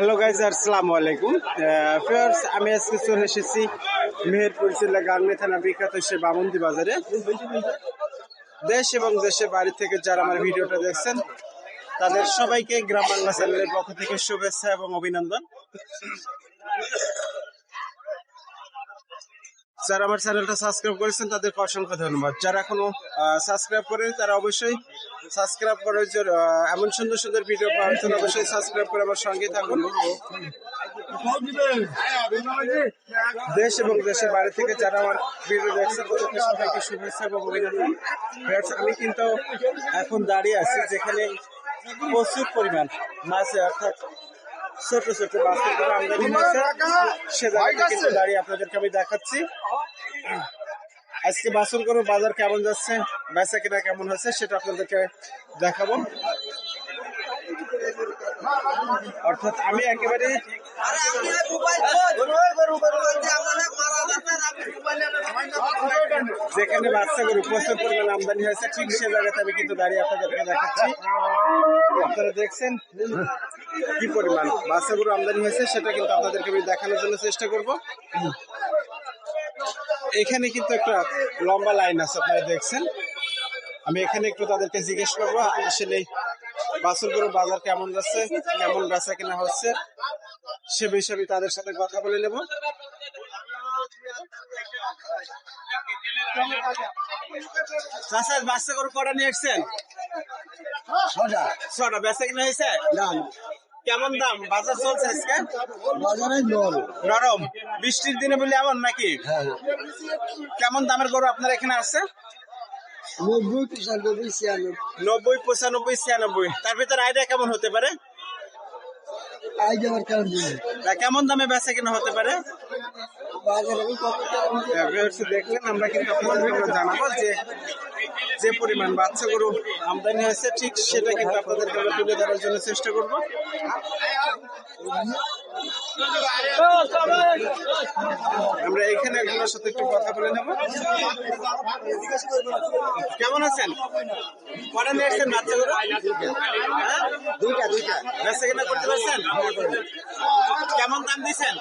Hello guys আসসালামু আলাইকুম fierce আমি আজকে চলে এসেছি মেহেরপুর জেলা গাংনি থানা বিখ্যাত সে বামন্দি বাজারে। দেশ এবং দেশের বাড়ি থেকে যারা আমার ভিডিওটা দেখছেন, তাদের সবাইকে গ্রাম বাংলা চ্যানেলের পক্ষ থেকে শুভেচ্ছা এবং অভিনন্দন। যারা আমার চ্যানেলটা সাবস্ক্রাইব করেছেন, তাদেরকে অসংখ্য ধন্যবাদ। যারা এখনও সাবস্ক্রাইব করেন, তারা অবশ্যই সাবস্ক্রাইব করার জন্য এমন সুন্দর সুন্দর ভিডিও পাওয়ার জন্য অবশ্যই সাবস্ক্রাইব করে আমার সঙ্গে থাকুন। দেশ এবং দেশের বাইরে থেকে যারা আমার ভিডিও দেখছেন, তাদেরকে সবাইকে শুভেচ্ছা এবং অভিনন্দন। আমি কিন্তু এখন দাঁড়িয়ে আছি যেখানে প্রচুর পরিমাণ মাছ, অর্থাৎ ছোট ছোট কোনো আমদানি সে কিন্তু দাঁড়িয়ে আপনাদেরকে আমি দেখাচ্ছি। আজকে বাসন করে বাজার কেমন যাচ্ছে? বেচা কিনা কেমন হচ্ছে সেটা আপনাদেরকে দেখাবো। অর্থাৎ আমি একেবারে যেখানে বাচ্চা গরু প্রচুর পরিমাণ আমদানি হয়েছে, ঠিক সে জায়গাতে আমি কিন্তু দাঁড়িয়ে আপনাদেরকে দেখাচ্ছি। আপনারা দেখছেন কি পরিমাণ বাচ্চা গরু আমদানি হয়েছে সেটা কিন্তু আপনাদেরকে আমি দেখানোর জন্য চেষ্টা করব। এখানে কিন্তু একটা লম্বা লাইন আছে আপনারা দেখছেন। আমি এখানে একটু তাদেরকে জিজ্ঞেস করব আসলে বাসুর গরু বাজার কেমন যাচ্ছে কেমন বেচা কেনা হচ্ছে সে বিষয়ে আমি তাদের সাথে কথা বলে নেব। চাষা বাচ্চা গরু কটা নিয়ে এসছেন? ছটা। ছটা। বেচা কিনা হয়েছে? দাম কেমন দাম? বাজার চলছে আজকে? বাজারে নরম। বৃষ্টির দিনে বলে এমন নাকি? হ্যাঁ কেমন দামের গরু আপনার এখানে আছে? নব্বই পঁচানব্বই ছিয়ানব্বই। নব্বই পঁচানব্বই ছিয়ানব্বই। তার ভিতরে আইডিয়া কেমন হতে পারে? কেমন দামে বেচা কিনা হতে পারে? দেখলেন আমরা কিন্তু জানাব যে যে পরিমাণ বাচ্চা গরু আমদানি হয়েছে ঠিক সেটা কিন্তু আপনাদেরকে আমরা তুলে ধরার জন্য চেষ্টা করব। আমরা এখানে একজনের সাথে একটু কথা বলে নেব। কেমন আছেন? কটা নিয়ে আসছেন বাচ্চা গরু হ্যাঁ? দুইটা দুইটা। বেচা কিনা করতে পারছেন? কেমন দাম দিচ্ছেন?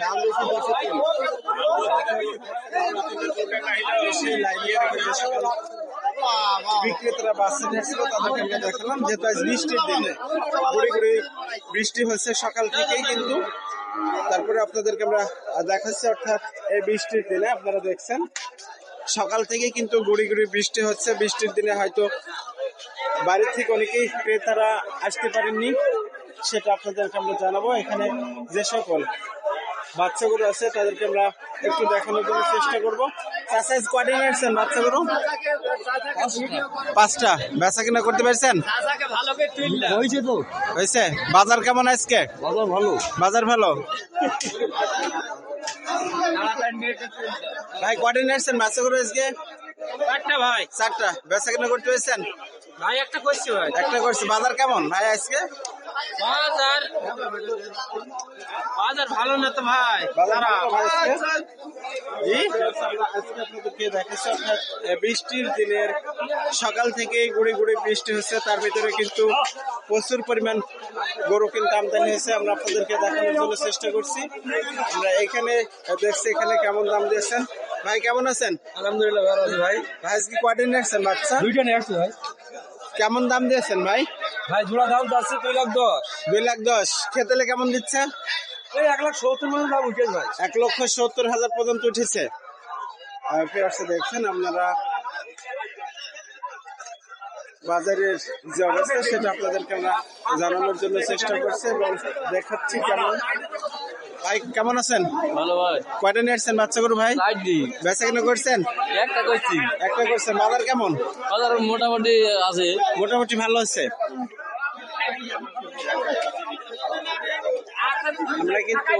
দাম বেশি বিক্রেতারা বাচ্চা নিয়েছিল তাদেরকে দেখালাম যেহেতু আজ বৃষ্টির দিনে। গুড়ি গুড়ি বৃষ্টি হচ্ছে সকাল থেকেই কিন্তু। তারপরে আপনাদেরকে আমরা দেখাচ্ছি, অর্থাৎ এই বৃষ্টির দিনে আপনারা দেখছেন, সকাল থেকেই কিন্তু গুড়ি গুড়ি বৃষ্টি হচ্ছে। বৃষ্টির দিনে হয়তো বাড়ির থেকে অনেকেই ক্রেতারা আসতে পারেননি, সেটা আপনাদেরকে আমরা জানাব। এখানে যে সকল বাচ্চাগুলো আছে তাদেরকে আমরা একটু দেখানোর জন্য চেষ্টা করব। সাইজ কয়টা নিয়ে বাচ্চাগুলো? পাঁচটা। বেচা কিনা করতে পারছেন? হয়েছে তো। হয়েছে? বাজার কেমন আজকে? বাজার ভালো। বাজার ভালো? ভাই কয়টা নিয়ে আসছেন বাচ্চাগুলো আজকে? একটা ভাই। চারটা। বেচা কিনা করতে পারছেন? ভাই একটা করছি ভাই। একটা করছি। বাজার কেমন ভাই আজকে? বাজার। বাজার ভালো না তো ভাই? বৃষ্টির দিনের সকাল থেকেই গুড়ি গুড়ি বৃষ্টি হচ্ছে তার ভিতরে কিন্তু প্রচুর পরিমাণ গরু কিন্তু আমদানি হয়েছে। আমরা আপনাদেরকে দেখানোর জন্য চেষ্টা করছি। আমরা এখানে দেখছি এখানে কেমন দাম দিয়েছেন। ভাই কেমন আছেন? আলহামদুলিল্লাহ ভালো আছি ভাই। ভাই আজকে কয়টা নিয়ে আসছেন বাচ্চা? দুইটা নিয়ে আসছি ভাই। কেমন দাম দিয়েছেন ভাই? ভাই জোড়া দাম যাচ্ছে দুই লাখ দশ। দুই লাখ দশ। খেতেলে কেমন দিচ্ছে? ওই এক লাখ সত্তর মানে দাম উঠেছে ভাই। এক লক্ষ সত্তর হাজার পর্যন্ত উঠেছে। দেখছেন আপনারা বাজারের যে অবস্থা সেটা আপনাদেরকে আমরা জানানোর জন্য চেষ্টা করছি এবং দেখাচ্ছি কেমন। ভাই কেমন আছেন? ভালো ভাই। কয়টা নিয়ে আসছেন বাচ্চা গরু ভাই? লাইট দি। বেচা কিনা করছেন? একটা করছি। একটা করছেন। বাজার কেমন? বাজার মোটামুটি আছে। মোটামুটি ভালো হচ্ছে আমরা কিন্তু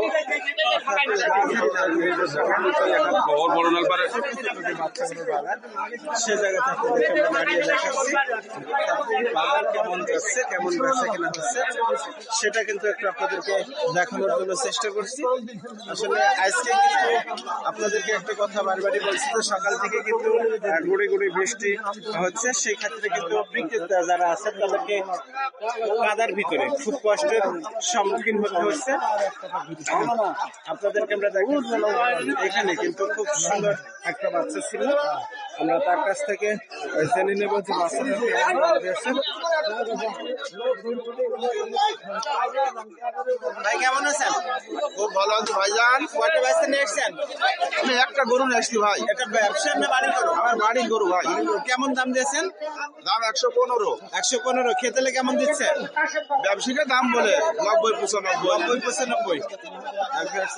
সে জায়গা থেকে আপনাদেরকে আমরা দাঁড়িয়ে দেখাচ্ছি বাজার কেমন যাচ্ছে কেমন কেনা হচ্ছে সেটা কিন্তু একটু আপনাদেরকে দেখানোর জন্য চেষ্টা করছি। আসলে আজকে কিন্তু আপনাদেরকে একটা কথা বারবারই বলছি তো সকাল থেকে কিন্তু গুড়ি গুড়ি বৃষ্টি হচ্ছে। সেই ক্ষেত্রে কিন্তু বিক্রেতা যারা আছেন তাদেরকে কাদার ভিতরে খুব কষ্টের সম্মুখীন হতে হচ্ছে। আপনাদেরকে আমরা এখানে কিন্তু খুব সুন্দর একটা বাচ্চা ছিল আমরা তার কাছ থেকে জেনে নেব যে বাচ্চাটা। ভাই কেমন আছেন? খুব ভালো আছে ভাইজান। কয়টা ব্যস্ত নিয়ে এসছেন আমি একটা গরু নিয়ে এসছি ভাই। এটা ব্যবসা না বাড়ি করো আমার বাড়ির গরু ভাই। কেমন দাম দিয়েছেন? দাম একশো পনেরো। একশো পনেরো। খেতেলে কেমন দিচ্ছে? ব্যবসায়ীকে দাম বলে নব্বই পঁচানব্বই। নব্বই পঁচানব্বই।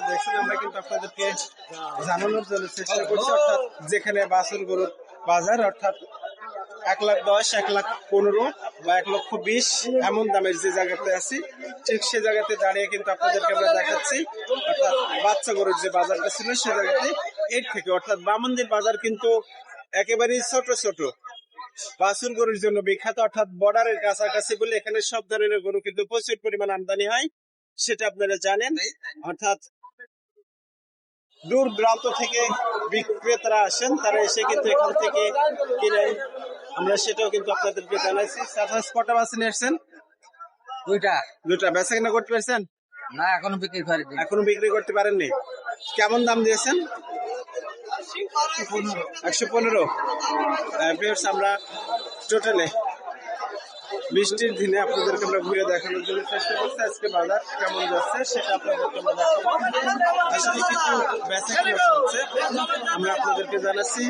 দেখছেন আমরা কিন্তু আপনাদেরকে জানানোর জন্য চেষ্টা করছি অর্থাৎ যেখানে বাসন গরুর বাজার অর্থাৎ এক লাখ দশ, এক লাখ পনেরো বা এক লক্ষ বিশ এমন দামের যে জায়গাতে আছি, ঠিক সে জায়গাতে দাঁড়িয়ে কিন্তু আপনাদেরকে আমরা দেখাচ্ছি। অর্থাৎ বাচ্চা গরুর যে বাজারটা ছিল সে জায়গাতে এর থেকে, অর্থাৎ বামন্দির বাজার কিন্তু একেবারেই ছোট ছোট। বাছুর গরুর জন্য বিখ্যাত, অর্থাৎ বর্ডারের কাছাকাছি বলে এখানে সব ধরনের গরু কিন্তু প্রচুর পরিমাণ আমদানি হয়, সেটা আপনারা জানেন। অর্থাৎ দূর দূরান্ত থেকে বিক্রেতারা আসেন, তারা এসে কিন্তু এখান থেকে কিনেন। আমরা সেটাও কিন্তু আপনাদেরকে জানাইছি। সাতাশ কটা বাসে নিয়েছেন দুইটা। দুটা বেচা কিনা করতে পারছেন? না এখনও বিক্রি করিনি। এখনও বিক্রি করতে পারেননি। কেমন দাম দিয়েছেন? একশো পনেরো। আমরা টোটালে বৃষ্টির দিনে আপনাদেরকে আমরা ঘুরে দেখানোর জন্য চেষ্টা করছি। আজকে বাজার কেমন যাচ্ছে সেটা আপনাদেরকে আমরা দেখাবো। আসলে কিছু বেচা কিনা চলছে। আমরা আপনাদেরকে জানাচ্ছি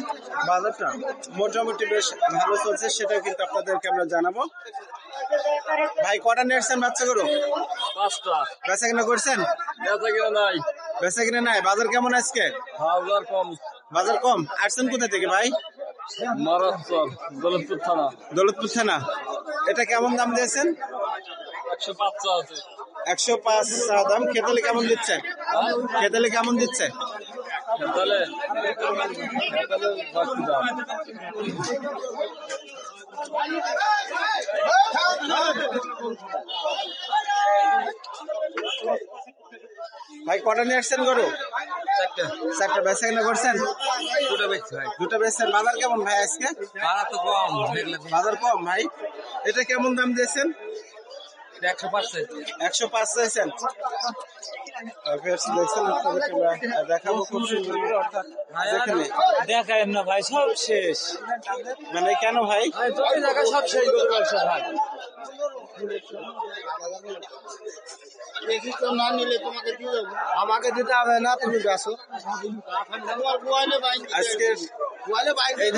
বাজারটা মোটামুটি বেশ ভালো চলছে সেটাও কিন্তু আপনাদেরকে আমরা জানাব। ভাই কটা নিয়েছেন বাচ্চা করো পাঁচটা। বেচা কিনা করছেন? বেচা কিনা নাই। বেচা কিনা নাই। বাজার কেমন আজকে? হাজার কম। বাজার কম? আসছেন কোথা থেকে ভাই? মহারাষ্ট্র দৌলতপুর থানা। দৌলতপুর থানা। এটা কেমন দাম দিয়েছেন? একশো আছে। একশো পাঁচ দাম। খেতালে কেমন দিচ্ছে? খেতালে কেমন দিচ্ছে তাহলে তাহলে বাড়তি দাম ভাই কটা নিয়ে আসছেন গরু? চারটে। বেচা কিনা করছেন? দুটো বেচছি ভাই। দুটো বেচছেন। বাজার কেমন ভাই আজকে? ভাড়া তো কম বাজার কম ভাই? এটা কেমন দাম দিয়েছেন? একশো পার্সেন্ট একশো পাঁচ চাইছেন। দেখছেন আপনাদেরকে আমরা দেখাবো খুব সুন্দর করে অর্থাৎ যেখানে দেখায় না ভাই সব শেষ। মানে কেন ভাই? সব শেষ। গরু ব্যবসা ভাই তো না নিলে তোমাকে দিয়ে দেবো। আমাকে দিতে হবে না, তুমি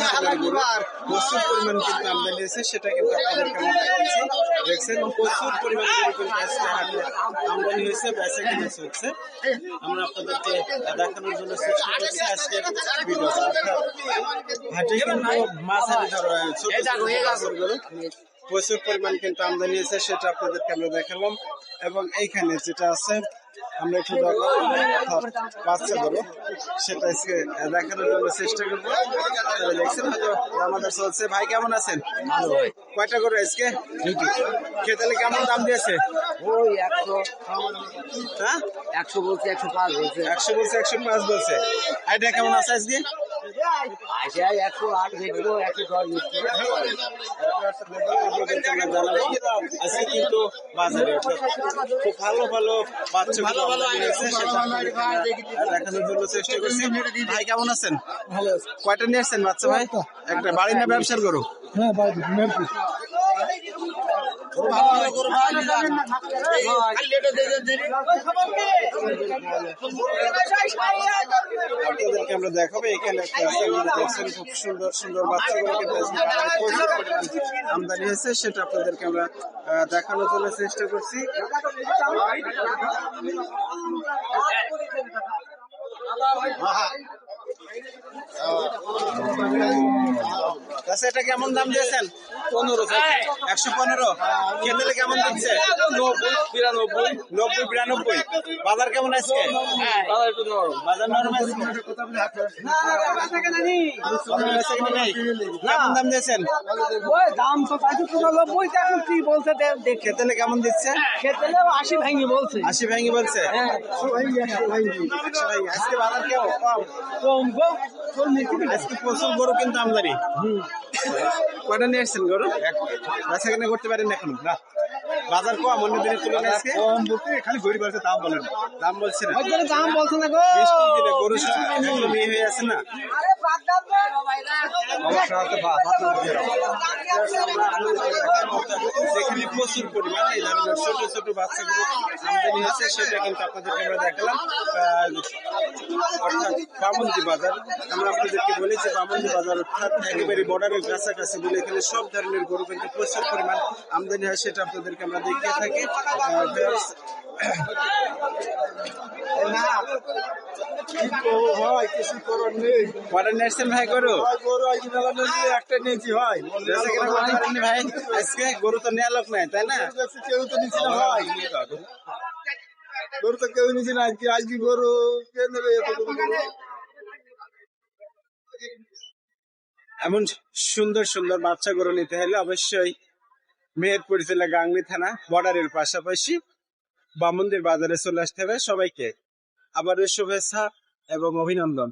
ধরনের গরু প্রচুর পরিমাণ কিন্তু আমদানি হয়েছে, সেটা কিন্তু দেখছেন, প্রচুর প্রচুর পরিমাণ কিন্তু আমদানি হয়েছে, সেটা আপনাদেরকে আমরা দেখালাম। এবং এইখানে যেটা আছে আমরা একটু বাচ্চা গরু সেটা আজকে দেখানোর জন্য চেষ্টা করব। তাহলে দেখছেন হয়তো আমাদের চলছে। ভাই কেমন আছেন? কয়টা করে আজকে? খেতালে কেমন দাম দিয়েছে? ওই একশো। হ্যাঁ? একশো বলছে একশো পাঁচ বলছে। একশো বলছে একশো পাঁচ বলছে। আইডিয়া কেমন আছে আজকে? চেষ্টা করছি ভাই কেমন আছেন ভালো কয়টা নিয়ে আসছেন বাচ্চা ভাই একটা বাড়ি না ব্যবসার করো হ্যাঁ ভাই আমরা দেখাবো এখানে একটা দেখছেন খুব সুন্দর সুন্দর বাচ্চাগুলো কিন্তু আজকে বাজারে আমদানি হয়েছে সেটা আপনাদেরকে আমরা দেখানোর জন্য চেষ্টা করছি। আচ্ছা এটা কেমন দাম দিয়েছেন? পনেরো একশো পনেরো? খেতে কেমন দিচ্ছে নব্বই বিরানব্বই। নব্বই বিরানব্বই। বাজার কেমন আজকে? বাজার একটু নরম। বাজার নরম আছে? বাজার বেচা কিনা নেই? কেমন দাম দিয়েছেন? ওই দাম তো চাইছে নব্বই এখন কি বলছে খেতে কেমন দিচ্ছে? খেতে আশি ভাঙি বলছে। আশি ভেঙে বলছে? হ্যাঁ। ভেঙে। আজকে বাজার কেমন? কম কম। আজকে প্রচুর গরু কিন্তু আমদানি। কয়টা নিয়ে আসছেন গরু? বেচা কিনা করতে পারেন এখন। না। বাজার কম অন্য দিনের তুলনায় আজকে। কম বলতে খালি গরিব আছে দাম বলেন। দাম বলছে না। দাম বলছে না গো। গরু ইয়ে হয়ে আছে না। যেখানে প্রচুর পরিমাণ ছোট ছোট বাচ্চাগুলো আমদানি হয়েছে সেটা কিন্তু আপনাদেরকে আমরা দেখালাম। অর্থাৎ বামন্দি বাজার। আমরা আপনাদেরকে বলেছি বামন্দি বাজার অর্থাৎ একেবারে বর্ডারের কাছাকাছি বলে এখানে সব ধরনের গরু কিন্তু প্রচুর পরিমাণ আমদানি হয় সেটা আপনাদেরকে আমরা দেখিয়ে থাকি। ভাই কিছু করার নেই। নিয়ে আসছেন ভাই গরু? ভাই গরু আজ মেলা নিয়েছি একটা নিয়েছি ভাই। বেচা কেনা করতে পারেননি ভাই আজকে গরু তো নেওয়া লোক নাই তাই না? কেউ তো নিচ্ছি না ভাই। গরু তো কেউ নিচ্ছি না আজকে আজকে গরু কে নেবে এত গরু? গরু? এমন সুন্দর সুন্দর বাচ্চা গরু নিতে হলে অবশ্যই মেহেরপুর জেলা গাংলি থানা বর্ডারের পাশাপাশি বামন্দির বাজারে চলে আসতে হবে সবাইকে। আবারও শুভেচ্ছা এবং অভিনন্দন।